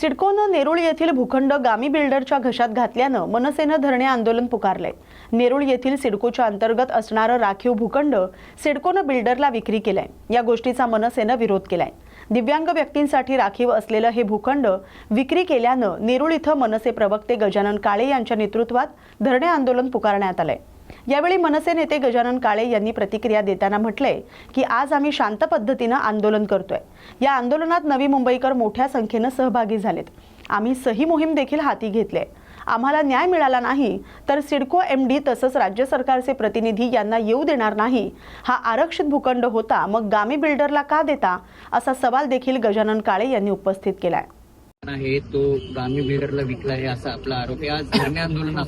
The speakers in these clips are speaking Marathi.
सिडकोनं नेरुळ येथील भूखंड गामी बिल्डरच्या घशात घातल्यानं मनसेनं धरणे आंदोलन पुकारलंय नेरुळ येथील सिडकोच्या अंतर्गत असणारं राखीव भूखंड सिडकोनं बिल्डरला विक्री केलाय. या गोष्टीचा मनसेनं विरोध केलाय. दिव्यांग व्यक्तींसाठी राखीव असलेलं हे भूखंड विक्री केल्यानं नेरुळ इथं मनसे प्रवक्ते गजानन काळे यांच्या नेतृत्वात धरणे आंदोलन पुकारण्यात आलंय. यावेळी मनसे नेते गजानन काळे यांनी प्रतिक्रिया देताना म्हटलंय की आज आम्ही शांत पद्धतीनं आंदोलन करतोय. या आंदोलनात नवी मुंबईकर मोठ्या संख्येनं सहभागी झालेत. आम्ही सही मोहीम देखील हाती घेतले आम्हाला न्याय मिळाला नाही तर सिडको एम डी तसंच राज्य सरकारचे प्रतिनिधी यांना येऊ देणार नाही. हा आरक्षित भूखंड होता मग गामी बिल्डरला का देता? असा सवाल देखील गजानन काळे यांनी उपस्थित केला आहे तो गामी बिल्डरला विकला आहे असा आपला आरोप आहे. आज धरणे आंदोलन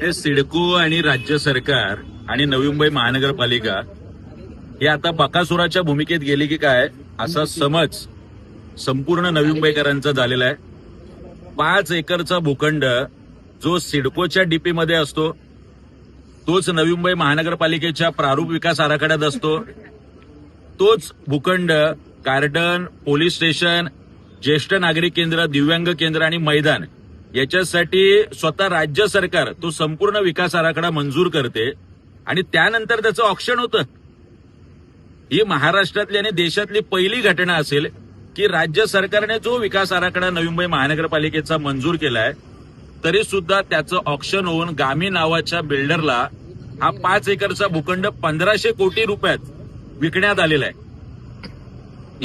हे सिडको आणि राज्य सरकार आणि नवी मुंबई महानगरपालिका हे आता बकासुराच्या भूमिकेत गेले की काय असा समज संपूर्ण नवी मुंबईकरांचा झालेला आहे. पाच एकरचा भूखंड जो सिडकोच्या डीपी मध्ये असतो तोच नवी मुंबई महानगरपालिकेच्या प्रारूप विकास आराखड्यात असतो. तोच भूखंड गार्डन पोलीस स्टेशन ज्येष्ठ नागरिक केंद्र दिव्यांग केंद्र आणि मैदान याच्यासाठी स्वतः राज्य सरकार तो संपूर्ण विकास आराखडा मंजूर करते आणि त्यानंतर त्याचं ऑप्शन होतं. ही महाराष्ट्रातली आणि देशातली पहिली घटना असेल की राज्य सरकारने जो विकास आराखडा नवी मुंबई महानगरपालिकेचा मंजूर केलाय तरी सुद्धा त्याचं ऑप्शन होऊन गामी नावाच्या बिल्डरला हा पाच एकरचा भूखंड पंधराशे कोटी रुपयात विकण्यात आलेला आहे.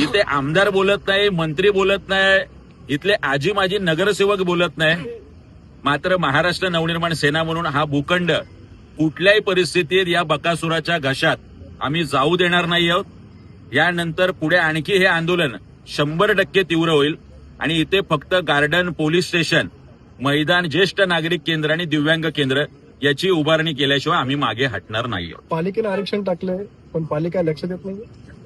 इथे आमदार बोलत नाही मंत्री बोलत नाही इथले आजी माजी नगरसेवक बोलत नाही. मात्र महाराष्ट्र नवनिर्माण सेना म्हणून हा भूखंड कुठल्याही परिस्थितीत या बकासुराच्या घशात आम्ही जाऊ देणार नाही आहोत. यानंतर पुढे आणखी हे आंदोलन शंभर टक्के तीव्र होईल आणि इथे फक्त गार्डन पोलीस स्टेशन मैदान ज्येष्ठ नागरिक केंद्र आणि दिव्यांग केंद्र याची उभारणी केल्याशिवाय आम्ही मागे हटणार नाही आहोत. पालिकेनं आरक्षण टाकलंय पण पालिका लक्ष देत नाही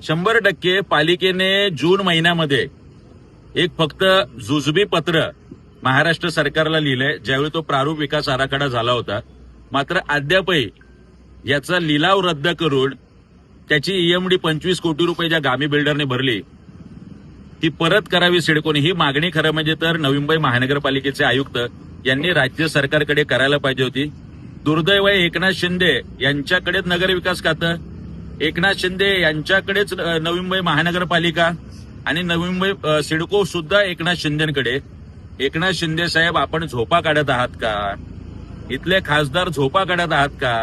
शंभर टक्के पालिकेने जून महिन्यामध्ये एक फक्त जुजबी पत्र महाराष्ट्र सरकारला लिहिलंय. ज्यावेळी तो प्रारूप विकास आराखडा झाला होता. मात्र अद्यापही याचा लिलाव रद्द करून त्याची ईएमडी पंचवीस कोटी रुपये ज्या गामी बिल्डरने भरली ती परत करावी सिडकोने. ही मागणी खरं म्हणजे तर नवी मुंबई महानगरपालिकेचे आयुक्त यांनी राज्य सरकारकडे करायला पाहिजे होती. दुर्दैव एकनाथ शिंदे यांच्याकडेच नगरविकास खातं एकनाथ शिंदे यांच्याकडेच नवी मुंबई महानगरपालिका आणि नवी मुंबई सिडको सुद्धा एकनाथ शिंदेकडे. एकनाथ शिंदे साहेब आपण झोपा काढत आहात का? इथले खासदार झोपा काढत आहात का?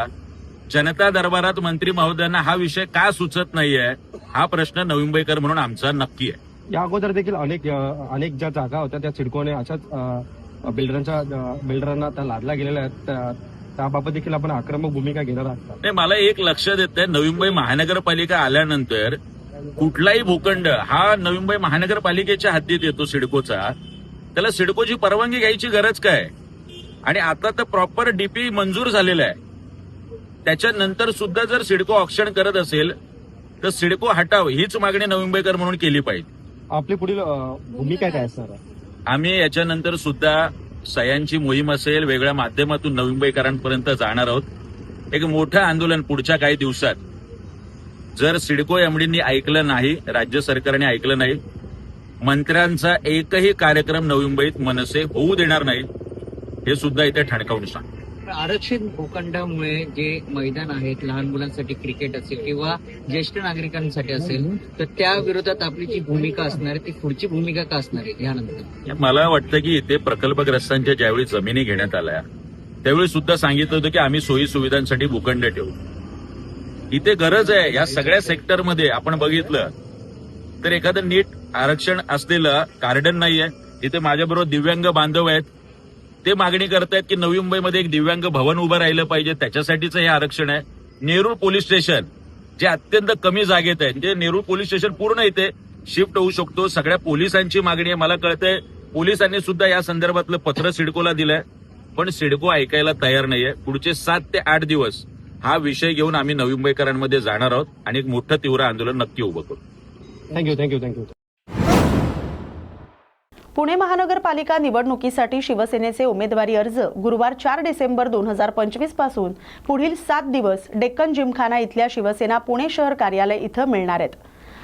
जनता दरबारात मंत्री महोदयांना हा विषय का सुचत नाहीये? हा प्रश्न नवी मुंबईकर म्हणून आमचा नक्की आहे. या अगोदर देखील अनेक अनेक ज्या जागा होत्या त्या सिडकोने अशाच बिल्डरांच्या बिल्डरांना त्या लादल्या गेलेल्या आहेत. त्याबाबत देखील आपण आक्रमक भूमिका घेणार आहात. नाही मला एक लक्ष देत आहे नवी मुंबई महानगरपालिका आल्यानंतर कुठलाही भूखंड हा नवी मुंबई महानगरपालिकेच्या हद्दीत येतो सिडकोचा. त्याला सिडकोची परवानगी घ्यायची गरज काय? आणि आता तर प्रॉपर डीपी मंजूर झालेला आहे. त्याच्यानंतर सुद्धा जर सिडको ऑप्शन करत असेल तर सिडको हटाव हीच मागणी नवी मुंबईकर म्हणून केली पाहिजे. आपली पुढील भूमिका काय आहे आम्ही याच्यानंतर सुद्धा सह्यांची मोहीम असेल वेगळ्या माध्यमातून नवी मुंबईकरांपर्यंत जाणार आहोत. एक मोठं आंदोलन पुढच्या काही दिवसात. जर सिडको एमडींनी ऐकलं नाही राज्य सरकारने ऐकलं नाही मंत्र्यांचा एकही कार्यक्रम नवी मुंबईत मनसे होऊ देणार नाही हे सुद्धा इथे ठणकावून सांग. आरक्षित भूखंडामुळे जे मैदान आहेत लहान मुलांसाठी क्रिकेट असेल किंवा ज्येष्ठ नागरिकांसाठी असेल तर त्या विरोधात आपली जी भूमिका असणार आहे ती पुढची भूमिका का असणार आहे यानंतर. मला वाटतं की इथे प्रकल्पग्रस्तांच्या ज्यावेळी जमिनी घेण्यात आल्या त्यावेळी सुद्धा सांगितलं होतं की आम्ही सोयी सुविधांसाठी भूखंड ठेवू. इथे गरज आहे या सगळ्या सेक्टरमध्ये आपण बघितलं तर एखादं नीट आरक्षण असलेलं गार्डन नाहीये इथे माझ्याबरोबर दिव्यांग बांधव आहेत ते मागणी करतायत की नवी मुंबईमध्ये एक दिव्यांग भवन उभं राहिलं पाहिजे त्याच्यासाठीच हे आरक्षण आहे. नेरूळ पोलीस स्टेशन जे अत्यंत कमी जागेत आहे म्हणजे नेरूळ पोलीस स्टेशन पूर्ण इथे शिफ्ट होऊ शकतो. सगळ्या पोलिसांची मागणी आहे मला कळतंय. पोलिसांनी सुद्धा या संदर्भातलं पत्र सिडकोला दिलंय. पण सिडको ऐकायला तयार नाहीये. पुढचे सात ते आठ दिवस हा विषय घेऊन आम्ही नवी मुंबईकरांमध्ये जाणार आहोत आणि एक मोठं तीव्र आंदोलन नक्की उभं करू. थँक्यू थँक्यू थँक्यू पुणे महानगरपालिका निवडणुकीसाठी शिवसेनेचे उमेदवारी अर्ज गुरुवार चार डिसेंबर दोन हजार पंचवीसपासून पुढील सात दिवस डेक्कन जिमखाना इथल्या शिवसेना पुणे शहर कार्यालय इथं मिळणार आहेत.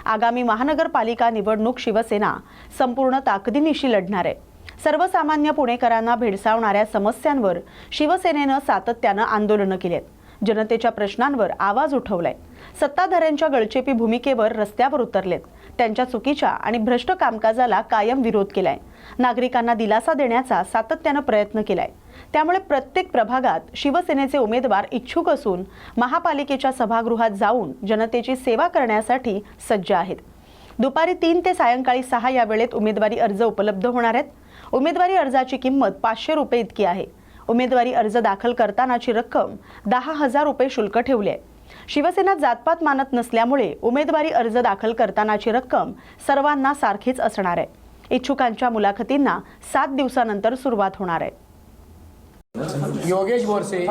आगामी महानगरपालिका निवडणूक शिवसेना संपूर्ण ताकदीनिशी लढणार आहे. सर्वसामान्य पुणेकरांना भेडसावणाऱ्या समस्यांवर शिवसेनेनं सातत्यानं आंदोलनं केली आहेत जनतेच्या प्रश्नांवर आवाज उठवलाय. सत्ताधाऱ्यांच्या गळचेपी भूमिकेवर रस्त्यावर उतरलेत. त्यांच्या चुकीच्या आणि भ्रष्ट कामकाजाला कायम विरोध केलाय. नागरिकांना दिलासा देण्याचा सातत्यानं प्रयत्न केलाय. त्यामुळे प्रत्येक प्रभागात शिवसेनेचे उमेदवार इच्छुक असून महापालिकेच्या सभागृहात जाऊन जनतेची सेवा करण्यासाठी सज्ज आहेत. दुपारी तीन ते सायंकाळी सहा या वेळेत उमेदवारी अर्ज उपलब्ध होणार आहेत. उमेदवारी अर्जाची किंमत पाचशे रुपये इतकी आहे. उमेदवारी अर्ज दाखल करतानाची रक्कम दहा हजार रुपये शुल्क ठेवले आहे. शिवसेना जातपात मानत नसल्यामुळे उमेदवारी अर्ज दाखल करतानाची रक्कम सर्वांना सारखीच असणार आहे. इच्छुकांच्या मुलाखतींना सात दिवसानंतर सुरुवात होणार आहे. योगेश बोरसे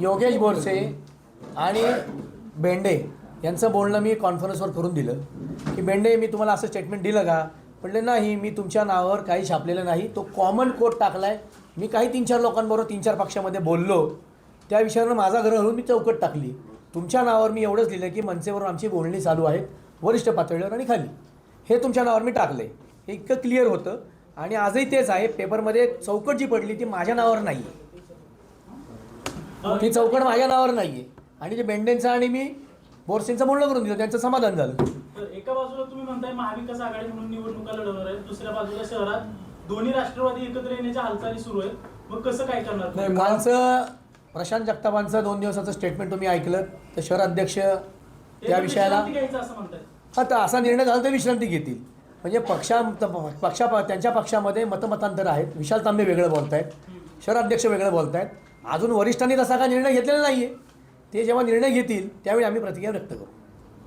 योगेश बोरसे आणि बेंडे यांचं बोलणं मी कॉन्फरन्सवर करून दिलं. की बेंडे मी तुम्हाला असं स्टेटमेंट दिलं का? म्हणले नाही मी तुमच्या नावावर काही छापलेलं नाही. तो कॉमन कोड टाकलाय. मी काही तीन चार लोकांबरोबर तीन चार पक्षामध्ये बोललो. त्या विषयावर माझा घर घालून मी चौकट टाकली. तुमच्या नावावर मी एवढंच लिहिलं की मनसेवर आमची बोलणी चालू आहेत वरिष्ठ पातळीवर आणि खाली. हे तुमच्या नावावर मी टाकलं आहे हे इतकं क्लिअर होतं आणि आजही तेच आहे. पेपरमध्ये चौकट जी पडली ती माझ्या नावावर नाही आहे ती चौकट माझ्या नावावर नाही आहे आणि जे बेंडेंचं आणि मी बोरसेंचं बोलणं करून दिलं त्यांचं समाधान झालं. तर एका बाजूला तुम्ही म्हणताय महाविकास आघाडी म्हणून निवडणुका लढवणार आहे दुसऱ्या बाजूला शहरात दोन्ही राष्ट्रवादी एकत्र येण्याच्या हालचाली सुरू आहेत. मग कसं काय करणार? तुम्ही? प्रशांत जगतापांचं दोन दिवसाचं स्टेटमेंट तुम्ही ऐकलं. तर शहर अध्यक्ष त्या विषयाला विश्रांती घ्यायचं असं म्हणताय. आता असा निर्णय झाला तर विश्रांती घेतील. म्हणजे पक्षा पक्षा त्यांच्या पक्षामध्ये मतमतांतर आहेत विशाल तांबे वेगळं बोलत आहेत शहराध्यक्ष वेगळं बोलत आहेत अजून वरिष्ठांनी तसा काय निर्णय घेतलेला नाही आहे ते जेव्हा निर्णय घेतील त्यावेळी आम्ही प्रतिक्रिया व्यक्त करू.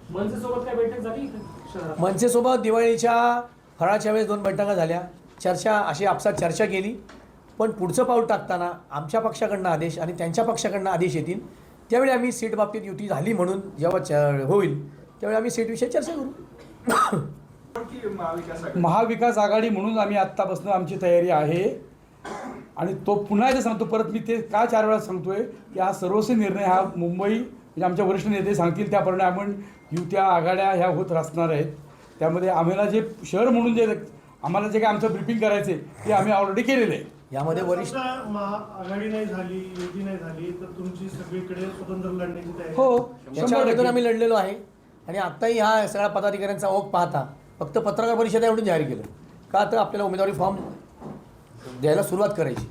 मनसेसोबत काय बैठक झाली मनसेसोबत दिवाळीच्या फराळच्या वेळेस दोन बैठका झाल्या. चर्चा अशी आपसात चर्चा केली. पण पुढचं पाऊल टाकताना आमच्या पक्षाकडनं आदेश आणि त्यांच्या पक्षाकडनं आदेश येतील त्यावेळी आम्ही सीट बाबतीत युती झाली म्हणून जेव्हा होईल त्यावेळी आम्ही सीटविषयी चर्चा करू. महाविकास आघाडी म्हणून आम्ही आत्तापासून आमची तयारी आहे. आणि तो पुन्हा एकदा सांगतो परत मी ते का चार वेळा सांगतोय की हा सर्वस्व निर्णय हा मुंबई म्हणजे आमच्या वरिष्ठ नेते सांगतील त्याप्रमाणे आपण युत्या आघाड्या ह्या होत असणार आहेत. त्यामध्ये आम्हाला जे शहर म्हणून जे आम्हाला जे काय आमचं ब्रिफिंग आहे ते आम्ही ऑलरेडी केलेलं आहे. यामध्ये वरिष्ठ आघाडी नाही झाली युती नाही झाली तर तुमची सगळीकडे स्वतंत्र लढण्याची तयारी. हो याच्या अगोदर. आम्ही लढलेलो आहे. आणि आत्ताही हा सगळ्या पदाधिकाऱ्यांचा ओघ पाहता फक्त पत्रकार परिषद एवढं जाहीर केलं. का तर आपल्याला उमेदवारी फॉर्म द्यायला सुरुवात करायची.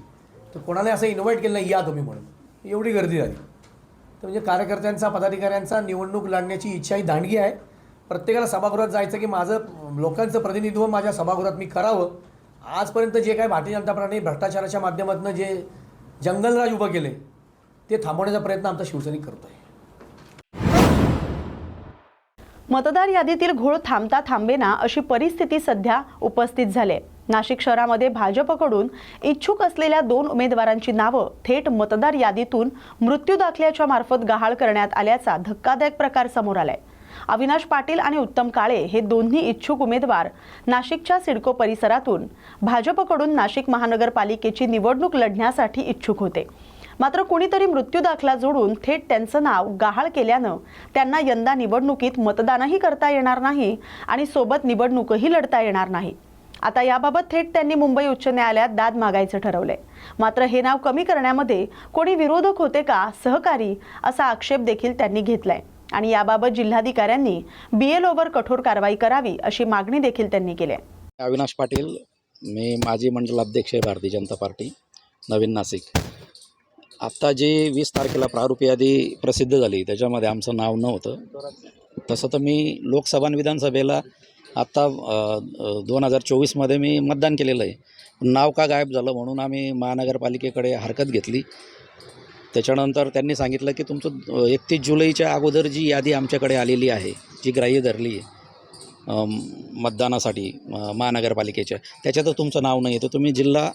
तर कोणाला असं इन्व्हाइट केलं नाही या तुम्ही म्हणून. एवढी गर्दी झाली. तर म्हणजे कार्यकर्त्यांचा पदाधिकाऱ्यांचा निवडणूक लढण्याची इच्छा ही दांडगी आहे. प्रत्येकाला सभागृहात जायचं की माझं लोकांचं प्रतिनिधित्व माझ्या सभागृहात मी करावं. आजपर्यंत जे काही भारतीय जनता पार्टीने भ्रष्टाचाराच्या माध्यमातून जे जंगलराज उभं केले ते थांबवण्याचा प्रयत्न आमचा शिवसैनिक करतो आहे मतदार यादीतील घोळ थांबता थांबेना अशी परिस्थिती सध्या उपस्थित झाली आहे. नाशिक शहरामध्ये भाजपकडून इच्छुक असलेल्या दोन उमेदवारांची नावं थेट मतदार यादीतून मृत्यू दाखल्याच्या मार्फत गहाळ करण्यात आल्याचा धक्कादायक प्रकार समोर आलाय अविनाश पाटील आणि उत्तम काळे हे दोन्ही इच्छुक उमेदवार नाशिकच्या सिडको परिसरातून भाजपकडून नाशिक महानगरपालिकेची निवडणूक लढण्यासाठी इच्छुक होते. मात्र कुणीतरी मृत्यू दाखला जोडून थेट त्यांचं नाव गहाळ केल्यानं त्यांना यंदा निवडणुकीत मतदानही करता येणार नाही आणि सोबत निवडणूकही लढता येणार नाही. आता याबाबत थेट त्यांनी मुंबई उच्च न्यायालयात दाद मागायचं ठरवलंय. मात्र हे नाव कमी करण्यामध्ये कोणी विरोधक होते का सहकारी असा आक्षेप देखील त्यांनी घेतलाय. आणि याबाबत जिल्हाधिकाऱ्यांनी बीएलओवर कठोर कारवाई करावी अशी मागणी देखील त्यांनी केली आहे. अविनाश पाटील मी माजी मंडलाध्यक्ष आहे भारतीय जनता पार्टी नवीन नाशिक. आत्ता जी वीस तारखेला प्रारूप यादी प्रसिद्ध झाली त्याच्यामध्ये आमचं नाव नव्हतं. तसं तर मी लोकसभा आणि विधानसभेला आत्ता दोन हजार चोवीसमध्ये मी मतदान केलेलं आहे. नाव का गायब झालं म्हणून आम्ही महानगरपालिकेकडे हरकत घेतली. त्याच्यानंतर त्यांनी सांगितलं की तुमचं एकतीस जुलैच्या अगोदर जी यादी आमच्याकडे आलेली आहे जी ग्राह्य धरली आहे मतदानासाठी महानगरपालिकेच्या त्याच्यातच तुमचं नाव नाही आहे तर तुम्ही जिल्हा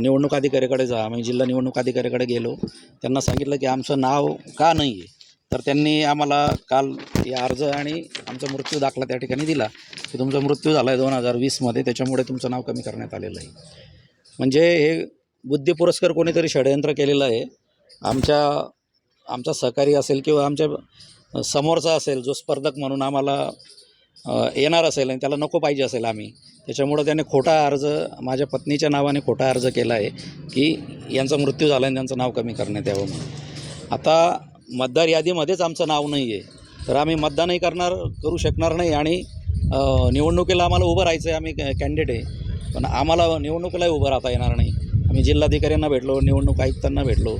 निवडणूक अधिकाऱ्याकडे जा. आम्ही जिल्हा निवडणूक अधिकाऱ्याकडे गेलो. त्यांना सांगितलं की आमचं नाव का नाही आहे तर त्यांनी आम्हाला काल हे अर्ज आणि आमचा मृत्यू दाखला त्या ठिकाणी दिला. की तुमचा मृत्यू झाला आहे दोन हजार वीसमध्ये त्याच्यामुळे तुमचं नाव कमी करण्यात आलेलं आहे. म्हणजे हे बुद्धिपुरस्कार कोणीतरी षडयंत्र केलेलं आहे. आमच्या आमचा सहकारी असेल किंवा आमच्या समोरचा असेल जो स्पर्धक म्हणून आम्हाला येणार असेल आणि त्याला नको पाहिजे असेल आम्ही त्याच्यामुळं त्याने खोटा अर्ज माझ्या पत्नीच्या नावाने खोटा अर्ज केला आहे की यांचा मृत्यू झाला आणि त्यांचं नाव कमी करण्यात यावं म्हणून. आता मतदार यादीमध्येच आमचं नाव नाही आहे. तर आम्ही मतदानही करणार करू शकणार नाही आणि निवडणुकीला आम्हाला उभं राहायचं आहे आम्ही कॅन्डिडेट आहे. पण आम्हाला निवडणुकीलाही उभं राहता येणार नाही. आम्ही जिल्हाधिकाऱ्यांना भेटलो निवडणूक आयुक्तांना भेटलो.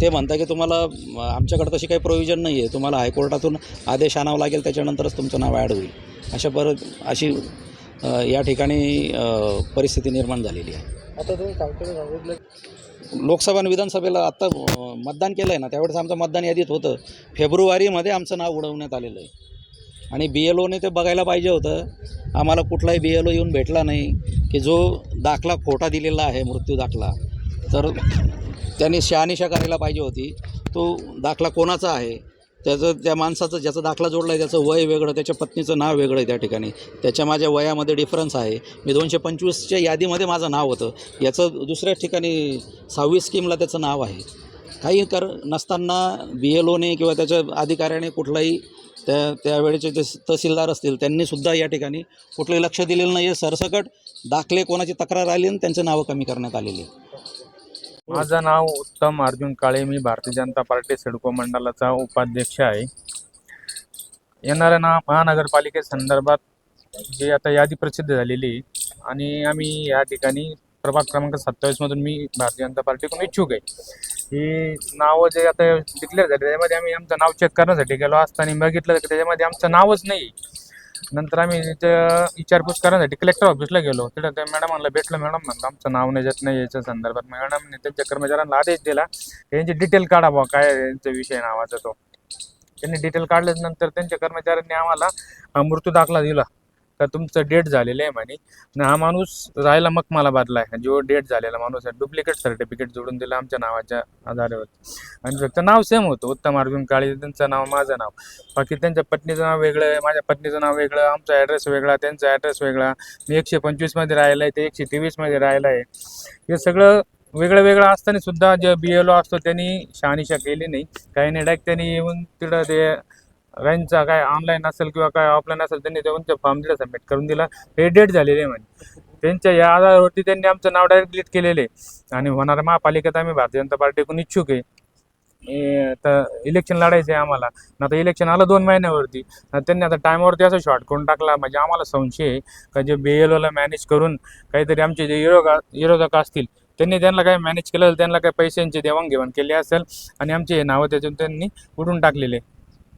ते म्हणता की तुम्हाला म, आमच्याकडे तशी काही प्रोव्हिजन नाही आहे तुम्हाला हायकोर्टातून आदेश आणावा लागेल त्याच्यानंतरच तुमचं नाव ॲड होईल. अशा परत अशी या ठिकाणी परिस्थिती निर्माण झालेली आहे. आता तुम्ही सांगतो सांगितलं लोकसभा आणि विधानसभेला आत्ता मतदान केलं आहे ना त्यावेळेस आमचं मतदान यादीत होतं. फेब्रुवारीमध्ये आमचं नाव उडवण्यात आलेलं आहे. आणि बी एल ओने ते बघायला पाहिजे होतं. आम्हाला कुठलाही बी एल ओ येऊन भेटला नाही की जो दाखला खोटा दिलेला आहे मृत्यू दाखला. तर त्यांनी शहानिशा करायला पाहिजे होती. तो दाखला कोणाचा आहे? त्याचं त्या माणसाचं ज्याचा दाखला जोडला आहे त्याचं वय वेगळं त्याच्या पत्नीचं नाव वेगळं आहे त्या ठिकाणी. त्याच्या माझ्या वयामध्ये डिफरन्स आहे. मी दोनशे पंचवीसच्या यादीमध्ये माझं नाव होतं. याचं दुसऱ्या ठिकाणी सहावी स्कीमला त्याचं नाव आहे. काही कर नसताना बी एल ओने किंवा त्याच्या अधिकाऱ्याने कुठलाही त्या त्यावेळेचे जे तहसीलदार असतील त्यांनीसुद्धा या ठिकाणी कुठले लक्ष दिलेलं नाही आहे सरसकट दाखले कोणाची तक्रार आली आणि त्यांचं नावं कमी करण्यात आलेली. माझं नाव उत्तम अर्जुन काळे. मी भारतीय जनता पार्टी सिडको मंडळाचा उपाध्यक्ष आहे. येणाऱ्या ना महानगरपालिकेसंदर्भात जी आता यादी प्रसिद्ध झालेली आहे आणि आम्ही या ठिकाणी प्रभाग क्रमांक सत्तावीसमधून मी भारतीय जनता पार्टीकडून इच्छुक आहे. ही नावं जे आता डिक्लेअर झाले त्याच्यामध्ये आम्ही आमचं नाव चेक करण्यासाठी गेलो असताना बघितलं की त्याच्यामध्ये आमचं नावच नाही नंतर आम्ही तिथं विचारपूस करण्यासाठी कलेक्टर ऑफिसला गेलो. तिथं त्या मॅडमांना भेटलं मॅडम म्हणलं आमचं नाव नाही येत नाही याच्या संदर्भात. मॅडमने त्यांच्या कर्मचाऱ्यांना आदेश दिला. त्यांची डिटेल काढा बुवा काय यांचा विषय नावाचा तो. त्यांनी डिटेल काढल्यानंतर नंतर त्यांच्या कर्मचाऱ्यांनी आम्हाला मृत्यू दाखला दिला. तर तुमचं डेट झालेलं आहे म्हणे. आणि हा माणूस राहायला मग मला बदलाय आहे. जो डेट झालेला माणूस आहे डुप्लिकेट सर्टिफिकेट जोडून दिलं आमच्या नावाच्या आधारावर. आणि फक्त नाव सेम होतं उत्तम अर्जुन काळे. त्यांचं नाव माझं नाव. बाकी त्यांच्या पत्नीचं नाव वेगळं आहे माझ्या पत्नीचं नाव वेगळं आमचा ॲड्रेस वेगळा त्यांचा ॲड्रेस वेगळा. मी एकशे पंचवीसमध्ये राहिला आहे ते एकशे तेवीसमध्ये राहिला आहे हे सगळं वेगळं वेगळं असताना सुद्धा जे बी एल ओ असतो त्यांनी शहानिशा केली नाही. काही नाही डायरेक्ट त्यांनी येऊन तिथं ते त्यांचा काय ऑनलाईन असेल किंवा काय ऑफलाईन असेल त्यांनी त्यांच्या फॉर्म दिला सबमिट करून दिला. हे डेट झालेले आहे म्हणे. त्यांच्या या आधारावरती त्यांनी आमचं नाव डायरेक्ट डिलीट केलेलं. आहे आणि होणाऱ्या महापालिकेत आम्ही भारतीय जनता पार्टीकडून इच्छुक आहे. तर इलेक्शन लढायचं आहे आम्हाला. ना आता इलेक्शन आलं दोन महिन्यावरती. त्यांनी आता टायमावरती असं शॉर्ट करून टाकला. म्हणजे आम्हाला संशय आहे का जे बी एल ओला मॅनेज करून काहीतरी आमचे जे विरोधक विरोधक असतील त्यांनी त्यांना काय मॅनेज केलं त्यांना काही पैशांची देवाणघेवाण केली असेल आणि आमचे हे नावं त्याच्यातून त्यांनी उडून टाकलेले.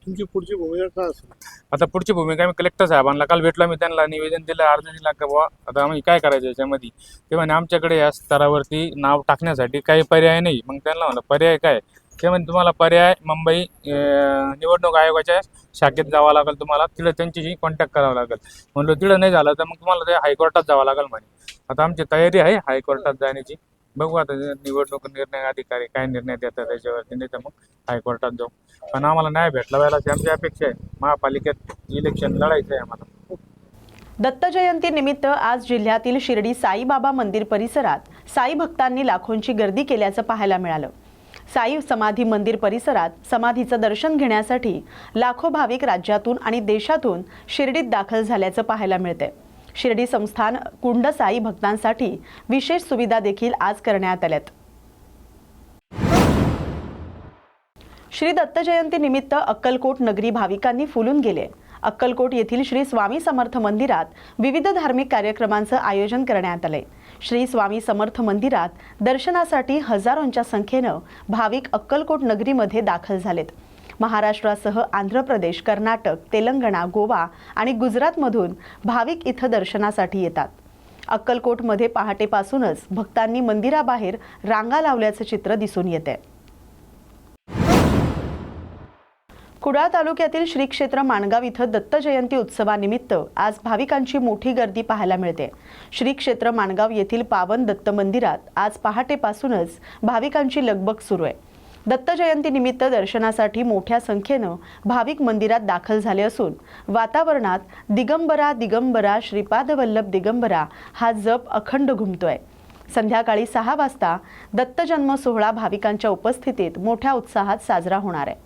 तुमची पुढची भूमिका काय असेल? आता पुढची भूमिका मी कलेक्टर साहेबांना काल भेटलो मी त्यांना निवेदन दिलं अर्ज दिला का बुवा आता आम्ही काय करायचं याच्यामध्ये? ते म्हणे आमच्याकडे या स्तरावरती नाव टाकण्यासाठी काही पर्याय नाही. मग त्यांना म्हणलं पर्याय काय? ते म्हणे तुम्हाला पर्याय मुंबई निवडणूक आयोगाच्या शाखेत जावं लागेल तुम्हाला. तिथं त्यांच्याशी कॉन्टॅक्ट करावं लागेल. म्हणलं तिथं नाही झालं तर मग तुम्हाला ते हायकोर्टात जावं लागेल म्हणे. आता आमची तयारी आहे हायकोर्टात जाण्याची. बघू आता निवडणूक निर्णय अधिकारी काय निर्णय देतात त्याच्यावरती. नाही तर मग हायकोर्टात जाऊ. पण आम्हाला न्याय भेटला पाहिजे आमची अपेक्षा आहे. महापालिकेत इलेक्शन लढायचं आहे आम्हाला. दत्त जयंती निमित्त आज जिल्ह्यातील शिर्डी साईबाबा मंदिर परिसरात साई भक्तांनी लाखोंची गर्दी केल्याचं पाहायला मिळालं. साई समाधी मंदिर परिसरात समाधीचं दर्शन घेण्यासाठी लाखो भाविक राज्यातून आणि देशातून शिर्डीत दाखल झाल्याचं पाहायला मिळतंय. शिर्डी संस्थान कुंडसाई भक्तांसाठी विशेष सुविधा देखील आज करण्यात आल्यात. श्री दत्त जयंती निमित्त अक्कलकोट नगरी भाविकांनी फुलून गेले. अक्कलकोट येथील श्री स्वामी समर्थ मंदिरात विविध धार्मिक कार्यक्रमांचं आयोजन करण्यात आलंय श्री स्वामी समर्थ मंदिरात दर्शनासाठी हजारोंच्या संख्येनं भाविक अक्कलकोट नगरीमध्ये दाखल झालेत. महाराष्ट्रासह आंध्र प्रदेश कर्नाटक तेलंगणा गोवा आणि गुजरातमधून भाविक इथं दर्शनासाठी येतात. अक्कलकोटमध्ये पहाटेपासूनच भक्तांनी मंदिराबाहेर रांगा लावल्याचं चित्र दिसून येते कुडाळ तालुक्यातील श्री क्षेत्र माणगाव इथं दत्त जयंती उत्सवानिमित्त आज भाविकांची मोठी गर्दी पाहायला मिळते. श्री क्षेत्र माणगाव येथील पावन दत्त मंदिरात आज पहाटेपासूनच भाविकांची लगबग सुरू आहे. दत्त जयंतीनिमित्त दर्शनासाठी मोठ्या संख्येनं भाविक मंदिरात दाखल झाले असून वातावरणात दिगंबरा दिगंबरा श्रीपाद वल्लभ दिगंबरा हा जप अखंड घुमतोय. संध्याकाळी सहा वाजता दत्त जन्म सोहळा भाविकांच्या उपस्थितीत मोठ्या उत्साहात साजरा होणार आहे.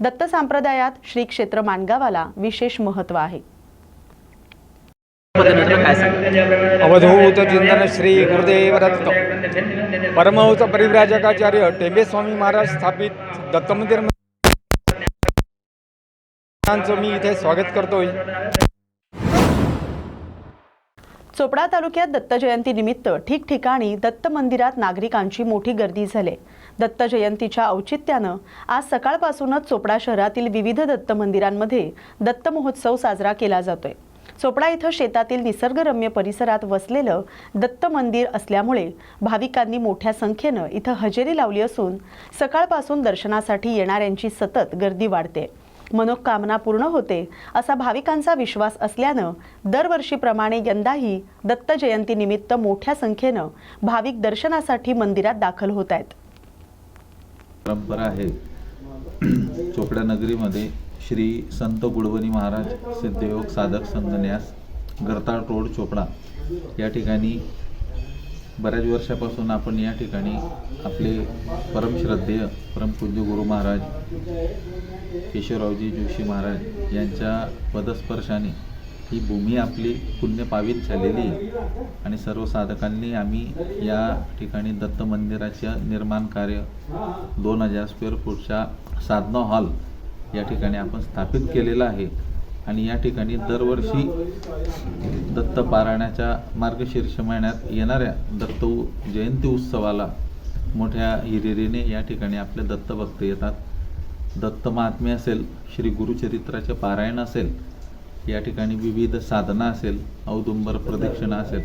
दत्त संप्रदायात श्री क्षेत्र माणगावाला विशेष महत्त्व आहे. अवधूत चिंतन श्री गुरुदेव दत्त। परमहंस परिव्राजकाचार्य टेंबे स्वामी महाराज स्थापित दत्त मंदिर मी इथे स्वागत करतोय. चोपडा तालुक्यात दत्त जयंती निमित्त ठिकठिकाणी दत्त मंदिरात नागरिकांची मोठी गर्दी झाली. दत्त जयंतीच्या औचित्यानं आज सकाळपासूनच चोपडा शहरातील विविध दत्त मंदिरांमध्ये दत्त महोत्सव साजरा केला जातोय. चोपडा इथं शेतातील निसर्गरम्य परिसरात वसलेलं दत्त मंदिर असल्यामुळे भाविकांनी मोठ्या संख्येनं इथं हजेरी लावली असून सकाळपासून दर्शनासाठी येणाऱ्यांची सतत गर्दी वाढते. मनोकामना पूर्ण होते असा भाविकांचा विश्वास असल्यानं दरवर्षीप्रमाणे यंदाही दत्त जयंतीनिमित्त मोठ्या संख्येनं भाविक दर्शनासाठी मंदिरात दाखल होत आहेत. परंपरा आहे. चोपड्या नगरीमध्ये श्री संत गुडवणी महाराज सिद्धयोग साधक संगन्यास गरताळ रोड चोपडा. या ठिकाणी बऱ्याच वर्षापासून आपण या ठिकाणी आपले परमश्रद्धेय परमपूज्य गुरु महाराज केशवरावजी जोशी महाराज यांच्या पदस्पर्शाने ही भूमी आपली पुण्यपावित झालेली आहे. आणि सर्व साधकांनी आम्ही या ठिकाणी दत्त मंदिराचं निर्माण कार्य दोन हजार स्क्वेअर फूटच्या साधना हॉल या ठिकाणी आपण स्थापित केलेला आहे. आणि या ठिकाणी दरवर्षी दत्त पारायणाच्या मार्गशीर्ष महिन्यात येणाऱ्या दत्त उ- जयंती उत्सवाला मोठ्या हिरिरीने या ठिकाणी आपले दत्त भक्त येतात. दत्त महात्मे असेल श्री गुरुचरित्राचे पारायण असेल या ठिकाणी विविध साधना असेल औदुंबर प्रदक्षिणा असेल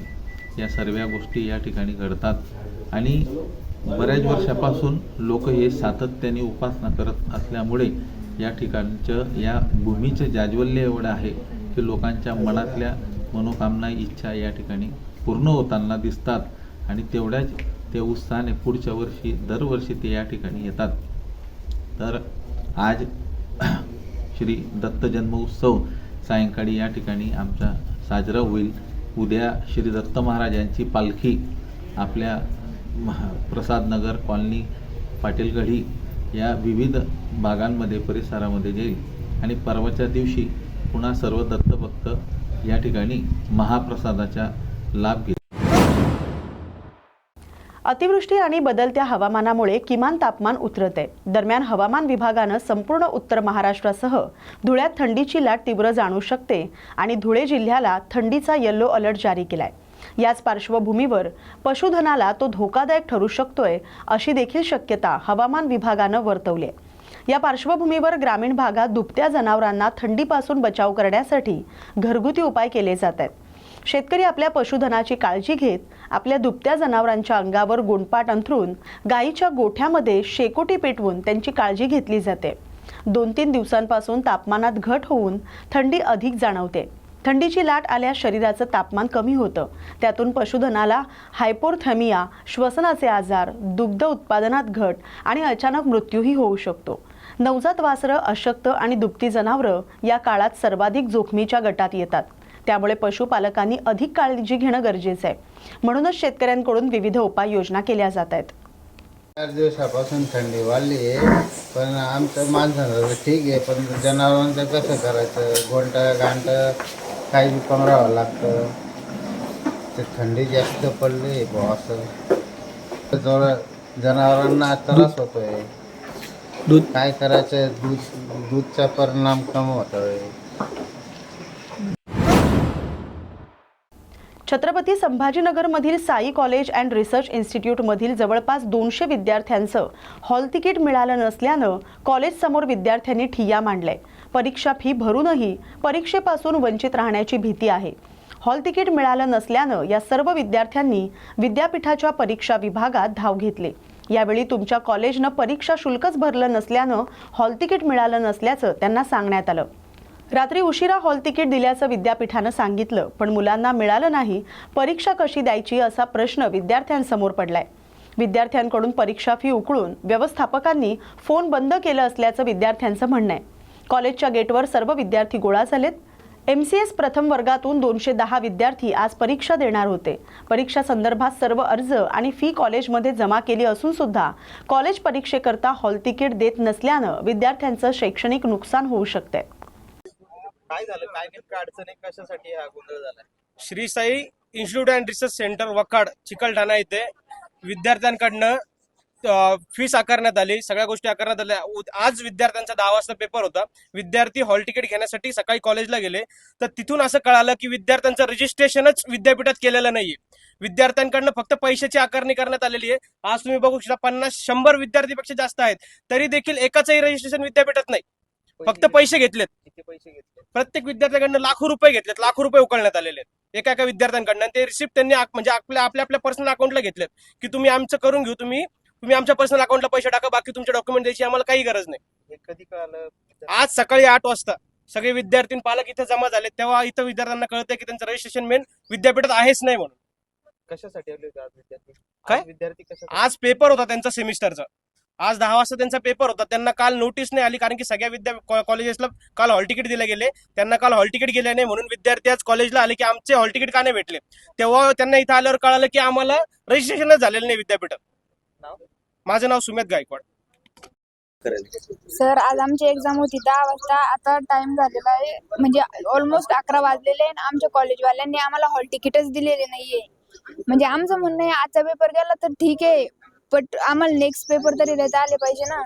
या सर्व गोष्टी या ठिकाणी घडतात. आणि बऱ्याच वर्षापासून लोक हे सातत्याने उपासना करत असल्यामुळे या ठिकाणचं या भूमीचं जाज्वल्य एवढं आहे की लोकांच्या मनातल्या मनोकामना इच्छा या ठिकाणी पूर्ण होताना दिसतात. आणि तेवढ्याच ते उत्साहाने पुढच्या वर्षी दरवर्षी ते या ठिकाणी येतात. तर आज श्री दत्त जन्मोत्सव सायंकाळी या ठिकाणी आमचा साजरा होईल. उद्या श्री दत्त महाराजांची पालखी आपल्या महा प्रसादनगर कॉलनी पाटीलगढी या विविध भागांमध्ये परिसरामध्ये जाईल आणि परवाच्या दिवशी पुन्हा सर्व दत्तभक्त या ठिकाणी महाप्रसादाचा लाभ घेतील अतिवृष्टी आणि बदलत्या हवामानामुळे किमान तापमान उतरते. दरम्यान हवामान विभागानं संपूर्ण उत्तर महाराष्ट्रासह धुळ्यात थंडीची लाट तीव्र जाणू शकते आणि धुळे जिल्ह्याला थंडीचा येल्लो अलर्ट जारी केलाय. याच पार्श्वभूमीवर पशुधनाला तो धोकादायक ठरू शकतोय अशी देखील शक्यता हवामान विभागानं वर्तवली आहे. या पार्श्वभूमीवर ग्रामीण भागात दुभत्या जनावरांना थंडीपासून बचाव करण्यासाठी घरगुती उपाय केले जात आहेत. शेतकरी आपल्या पशुधनाची काळजी घेत आपल्या दुभत्या जनावरांच्या अंगावर गुणपाट अंथरून गायीच्या गोठ्यामध्ये शेकोटी पेटवून त्यांची काळजी घेतली जाते. दोन तीन दिवसांपासून तापमानात घट होऊन थंडी अधिक जाणवते. थंडीची लाट आल्यास शरीराचं तापमान कमी होतं. त्यातून पशुधनाला हायपोर्थेमिया श्वसनाचे आजार दुग्ध उत्पादनात घट आणि अचानक मृत्यूही होऊ शकतो. नवजात वासरं अशक्त आणि दुभती जनावरं या काळात सर्वाधिक जोखमीच्या गटात येतात. त्यामुळे पशुपालकांनी अधिक काळजी घेणं गरजेचं आहे. म्हणूनच शेतकऱ्यांकडून विविध उपाययोजना केल्या जात आहेत. चार दिवसापासून थंडी वाढली आहे पण आमचं माणसांचं ठीक आहे पण जनावरांचं कसं करायचं? गोंट गांट काही बी कमरावं लागतं. ते थंडी जास्त पडली आहे बुवा असं जरा जनावरांना त्रास होतोय. दूध? काय करायचं? दूध दूधचा परिणाम कमी होतोय. छत्रपती संभाजीनगरमधील साई कॉलेज अँड रिसर्च इन्स्टिट्यूटमधील जवळपास दोनशे विद्यार्थ्यांचं हॉल तिकीट मिळालं नसल्यानं कॉलेजसमोर विद्यार्थ्यांनी ठिय्या मांडलाय परीक्षा फी भरूनही परीक्षेपासून वंचित राहण्याची भीती आहे. हॉल तिकीट मिळालं नसल्यानं या सर्व विद्यार्थ्यांनी विद्यापीठाच्या परीक्षा विभागात धाव घेतली. यावेळी तुमच्या कॉलेजनं परीक्षा शुल्कच भरलं नसल्यानं हॉल तिकीट मिळालं नसल्याचं त्यांना सांगण्यात आलं. रात्री उशिरा हॉल तिकीट दिल्याचं विद्यापीठानं सांगितलं पण मुलांना मिळालं नाही परीक्षा कशी द्यायची असा प्रश्न विद्यार्थ्यांसमोर पडलाय. विद्यार्थ्यांकडून परीक्षा फी उकळून व्यवस्थापकांनी फोन बंद केलं असल्याचं विद्यार्थ्यांचं म्हणणं आहे. कॉलेजच्या गेटवर सर्व विद्यार्थी गोळा झालेत. एम सी एस प्रथम वर्गातून दोनशे दहा विद्यार्थी आज परीक्षा देणार होते. परीक्षा संदर्भात सर्व अर्ज आणि फी कॉलेजमध्ये जमा केली असून सुद्धा कॉलेज परीक्षेकरता हॉल तिकीट देत नसल्यानं विद्यार्थ्यांचं शैक्षणिक नुकसान होऊ शकते. काय झालं? काय नेमकं अडचणी कशासाठी हा गोंधळ झाला Shri Sai institute and research centre Wakad Chikalthana येथे विद्यार्थ्यांकडनं फीस आकारण्यात आली सगळ्या गोष्टी आकारण्यात आल्या. आज विद्यार्थ्यांचा दहा वाजता पेपर होता. विद्यार्थी हॉल तिकीट घेण्यासाठी सकाळी कॉलेजला गेले. तर तिथून असं कळालं की विद्यार्थ्यांचं रजिस्ट्रेशनच विद्यापीठात केलेलं नाहीये. विद्यार्थ्यांकडनं फक्त पैशाची आकारणी करण्यात आलेली आहे. आज तुम्ही बघू शकता पन्नास शंभर विद्यार्थीपेक्षा जास्त आहेत. तरी देखील एकाचंही रजिस्ट्रेशन विद्यापीठात नाही. फक्त पैसे घेतलेत. किती पैसे घेतले प्रत्येक विद्यार्थ्याकडनं लाखो रुपये घेतलेत. लाखो रुपये उकळण्यात आलेले आहेत. एका एका विद्यार्थ्यांकडनं ते रिसिप्ट त्यांनी म्हणजे आपल्या आपल्या आपल्या पर्सनल अकाउंटला घेतलेत. की तुम्ही आमचं करून घेऊ तुम्ही तुम्ही आमच्या पर्सनल अकाउंटला पैसे टाका बाकी तुमचे डॉक्युमेंट द्यायची आम्हाला काही गरज नाही. कधी कळालं? आज सकाळी आठ वाजता सगळे विद्यार्थी पालक इथे जमा झाले तेव्हा इथं विद्यार्थ्यांना कळतंय की त्यांचं रजिस्ट्रेशन मेन विद्यापीठात आहेच नाही म्हणून. कशासाठी आले होते आज विद्यार्थी? काय? विद्यार्थी कशा आज पेपर होता त्यांचा सेमिस्टरचा आज दहा वाजता त्यांचा पेपर होता. त्यांना काल नोटीस नाही आली कारण की सगळ्या विद्या कॉलेजेसला काल हॉल तिकीट दिले गेले. त्यांना काल हॉल तिकीट गेले नाही म्हणून विद्यार्थी आज कॉलेजला आले की आमचे हॉल तिकीट का नाही भेटले? तेव्हा त्यांना इथं आल्यावर कळालं की आम्हाला रजिस्ट्रेशनच झालेलं नाही विद्यापीठात? माझं नाव सुमेध गायकवाड. सर आज आमची एक्झाम होती दहा वाजता. आता टाइम झालेला आहे. म्हणजे ऑलमोस्ट अकरा वाजलेले आहे आणि आमच्या कॉलेजवाल्यांनी आम्हाला हॉल तिकीटच दिलेले नाहीये. म्हणजे आमचं म्हणणं आहे आजचा पेपर गेला तर ठीक आहे बट आम्हाला नेक्स्ट पेपर तरी देता आले पाहिजे ना.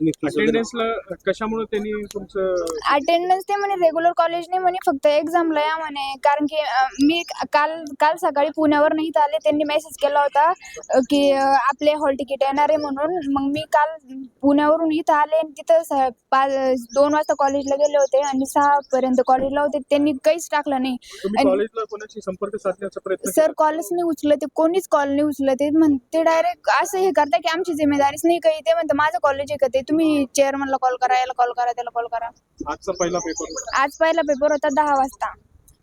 अटेंडन्सला कशामुळे त्यांनी तुमचं अटेंडन्स ते म्हणे रेग्युलर कॉलेज नाही म्हणे फक्त एक्झामला या म्हणे. कारण की अं, मी काल काल सकाळी पुण्यावर नाही आले. त्यांनी मेसेज केला होता अं, की अं, आपले हॉल तिकीट येणार आहे म्हणून. मग मी काल पुण्यावरून इथं आले आणि तिथं स- पाच दोन वाजता कॉलेजला गेले होते आणि सहा पर्यंत कॉलेजला होते. त्यांनी काहीच टाकलं नाही. तुम्ही आणि- कॉलेजला कोणाशी संपर्क साधण्याचा प्रयत्न सर कॉलच नाही उचलत ते कोणीच कॉल नाही उचलत ते म्हणते डायरेक्ट असं हे करता की आमची जिम्मेदारीच नाही काही ते म्हणतं माझं कॉलेज आहे का ते? तुम्ही चेअरमनला कॉल करा याला कॉल करा त्याला कॉल करा? आजचा पहिला पेपर आज पहिला पेपर होता दहा वाजता.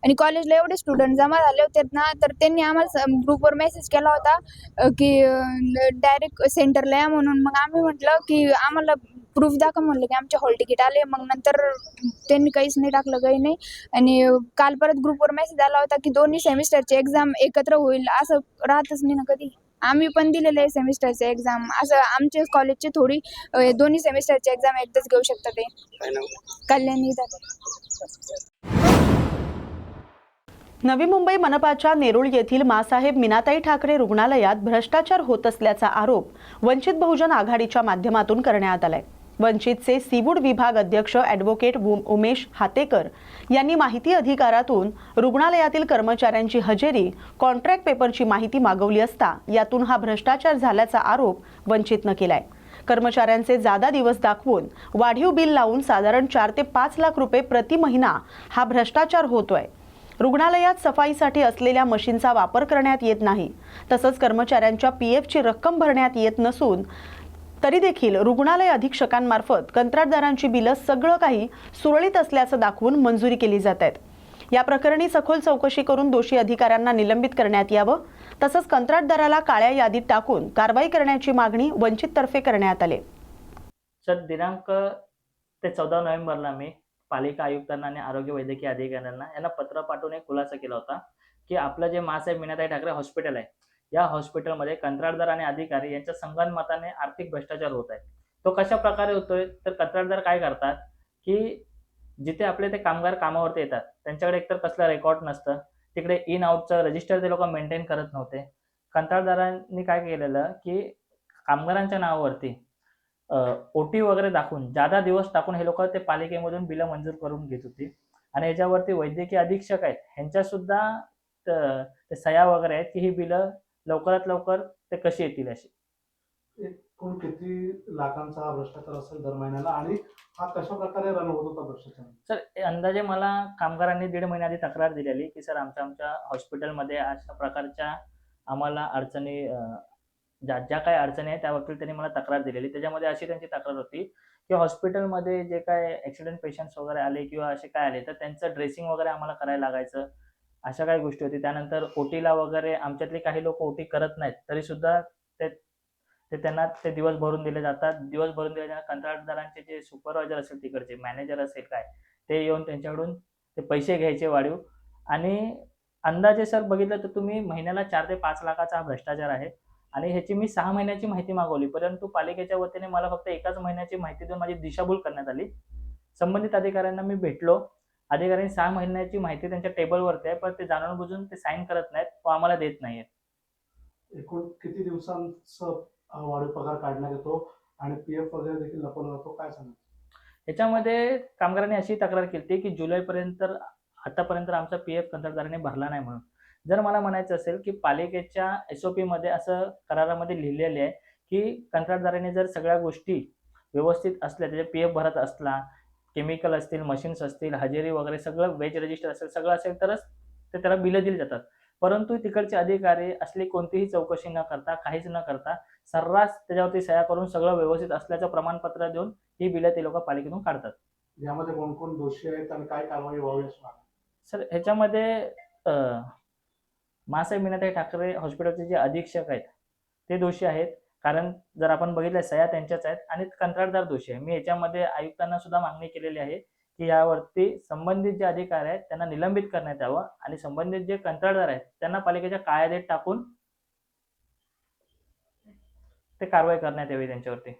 आणि कॉलेजला एवढे स्टुडंट जमा झाले होते ना तर त्यांनी आम्हाला ग्रुपवर मेसेज केला होता अ, की डायरेक्ट सेंटरला या म्हणून. मग आम्ही म्हटलं की आम्हाला प्रूफ दाखवा म्हणलं की आमचे हॉल तिकीट आले. मग नंतर त्यांनी काहीच नाही टाकलं काही नाही. आणि काल परत ग्रुपवर मेसेज आला होता की दोन्ही सेमिस्टरची एक्झाम एकत्र होईल असं राहतच नाही ना कधी. आम्ही पण दिलेलं आहे सेमिस्टरचे एक्झाम असं आमच्या कॉलेजची थोडी अ, दोन्ही सेमिस्टरची एक्झाम एकदाच घेऊ शकतात ते. कल्याणी नवी मुंबई मनपाच्या नेरुळ येथील मासाहेब मीनाताई ठाकरे रुग्णालयात भ्रष्टाचार होत असल्याचा आरोप वंचित बहुजन आघाडीच्या माध्यमातून करण्यात आलाय. वंचितचे सीवूड विभाग अध्यक्ष ॲडव्होकेट उमेश हातेकर यांनी माहिती अधिकारातून रुग्णालयातील कर्मचाऱ्यांची हजेरी कॉन्ट्रॅक्ट पेपरची माहिती मागवली असता यातून हा भ्रष्टाचार झाल्याचा आरोप वंचितनं केलाय. कर्मचाऱ्यांचे जादा दिवस दाखवून वाढीव बिल लावून साधारण चार ते पाच लाख रुपये प्रति महिना हा भ्रष्टाचार होतोय. रुग्णालयात सफाईसाठी असलेल्या मशीनचा वापर करण्यात येत नाही. तसंच कर्मचाऱ्यांच्या पी एफची रक्कम भरण्यात येत नसून तरी देखील रुग्णालय अधीक्षकांमार्फत कंत्राटदारांची बिलं सगळं काही सुरळीत असल्याचं दाखवून मंजुरी केली जात आहेत. या प्रकरणी सखोल चौकशी करून दोषी अधिकाऱ्यांना निलंबित करण्यात यावं तसंच कंत्राटदाराला काळ्या यादीत टाकून कारवाई करण्याची मागणी वंचिततर्फे करण्यात आली. सर दिनांक ते चौदा नोव्हेंबरला मी पालिका आयुक्तांना आणि आरोग्य वैद्यकीय अधिकाऱ्यांना यांना पत्र पाठवून एक खुलासा केला होता की आपलं जे मासाहेब मीनाताई ठाकरे हॉस्पिटल आहे या हॉस्पिटलमध्ये कंत्राटदार आणि अधिकारी यांच्या संगनमताने आर्थिक भ्रष्टाचार होत आहे तो कशा प्रकारे होतोय? तर कंत्राटदार काय करतात? की जिथे आपले ते कामगार कामावरती येतात त्यांच्याकडे एकतर कसलं रेकॉर्ड नसतं तिकडे इन आउटचं रजिस्टर ते लोक मेंटेन करत नव्हते. कंत्राटदारांनी काय केलेलं की कामगारांच्या नावावरती ओटी वगैरे दाखवून जादा दिवस टाकून हे लोक ते पालिकेमधून बिलं मंजूर करून घेत होती. आणि याच्यावरती वैद्यकीय अधीक्षक आहेत ह्यांच्या सुद्धा सया सह्या वगैरे आहेत की ही बिलं लवकरात लवकर ते कशी येतील अशी एकूण किती लाखांचा हा भ्रष्टाचार असेल दर महिन्याला आणि हा कशा प्रकारे रन होत होता भ्रष्टाचार? सर अंदाजे मला कामगारांनी दीड महिन्या आधी तक्रार दिलेली की सर आमच्या आमच्या हॉस्पिटलमध्ये अशा प्रकारच्या आम्हाला अडचणी ज्या ज्या काही अडचणी आहेत त्याबाबतीत त्यांनी मला तक्रार दिलेली. त्याच्यामध्ये अशी त्यांची तक्रार होती की हॉस्पिटलमध्ये जे काय ॲक्सिडेंट पेशंट्स वगैरे आले किंवा असे काय आले तर त्यांचं ड्रेसिंग वगैरे आम्हाला करायला लागायचं. अशा काही गोष्टी होती. त्यानंतर ओटीला वगैरे आमच्यातले काही लोक ओटी करत नाहीत. तरी सुद्धा ते ते त्यांना ते दिवस भरून दिले जातात. दिवस भरून दिले जातात कंत्राटदारांचे जे सुपरवायझर असेल तिकडचे मॅनेजर असेल काय ते येऊन त्यांच्याकडून ते पैसे घ्यायचे वाढीव. आणि अंदाजे सर बघितलं तर तुम्ही महिन्याला चार ते पाच लाखाचा हा भ्रष्टाचार आहे. आणि ह्याची मी सहा महिन्याची माहिती मागवली. परंतु पालिकेच्या वतीने मला फक्त एकाच महिन्याची माहिती देऊन माझी दिशाभूल करण्यात आली. संबंधित अधिकाऱ्यांना मी भेटलो. अधिकाऱ्यांनी सहा महिन्याची माहिती त्यांच्या टेबलवरती आहे पण ते जाणून बुजून ते साईन करत नाहीत व आम्हाला देत नाहीयेत एकूण किती दिवसांचं वाढीव पगार काढण्यात येतो आणि पी एफ वगैरे देखील लपवला जातो काय सांगा याच्यामध्ये कामगारांनी अशी तक्रार केली की जुलैपर्यंत आतापर्यंत आमचा पी एफ कंत्राटदाराने भरला नाही म्हणून. जर मला म्हणायचं असेल की पालिकेच्या एस ओ मध्ये असं करारामध्ये लिहिलेले आहे की कंत्राटदाराने जर सगळ्या गोष्टी व्यवस्थित असल्या त्याचे पी एफ भरत असला केमिकल असतील मशीन्स असतील हजेरी वगैरे सगळं वेज रजिस्टर असेल सगळं असेल तरच ते त्याला बिलं दिली जातात. परंतु तिकडचे अधिकारी असली कोणतीही चौकशी न करता काहीच न करता सर्रास त्याच्यावरती सह्या करून सगळं व्यवस्थित असल्याचं प्रमाणपत्र देऊन ही बिलं ते लोक पालिकेतून काढतात. यामध्ये कोण कोण दोषी आहेत आणि काय कारवाई व्हावी? सर ह्याच्यामध्ये मासाहेब मीनाताई ठाकरे हॉस्पिटलचे जे अधीक्षक आहेत ते दोषी आहेत. कारण जर आपण बघितलं सह्या त्यांच्याच आहेत आणि कंत्राटदार दोषी आहे. मी याच्यामध्ये आयुक्तांना सुद्धा मागणी केलेली आहे की यावरती संबंधित जे अधिकारी आहेत त्यांना निलंबित करण्यात यावं आणि संबंधित जे कंत्राटदार आहेत त्यांना पालिकेच्या कायद्यात टाकून ते कारवाई करण्यात यावी त्यांच्यावरती.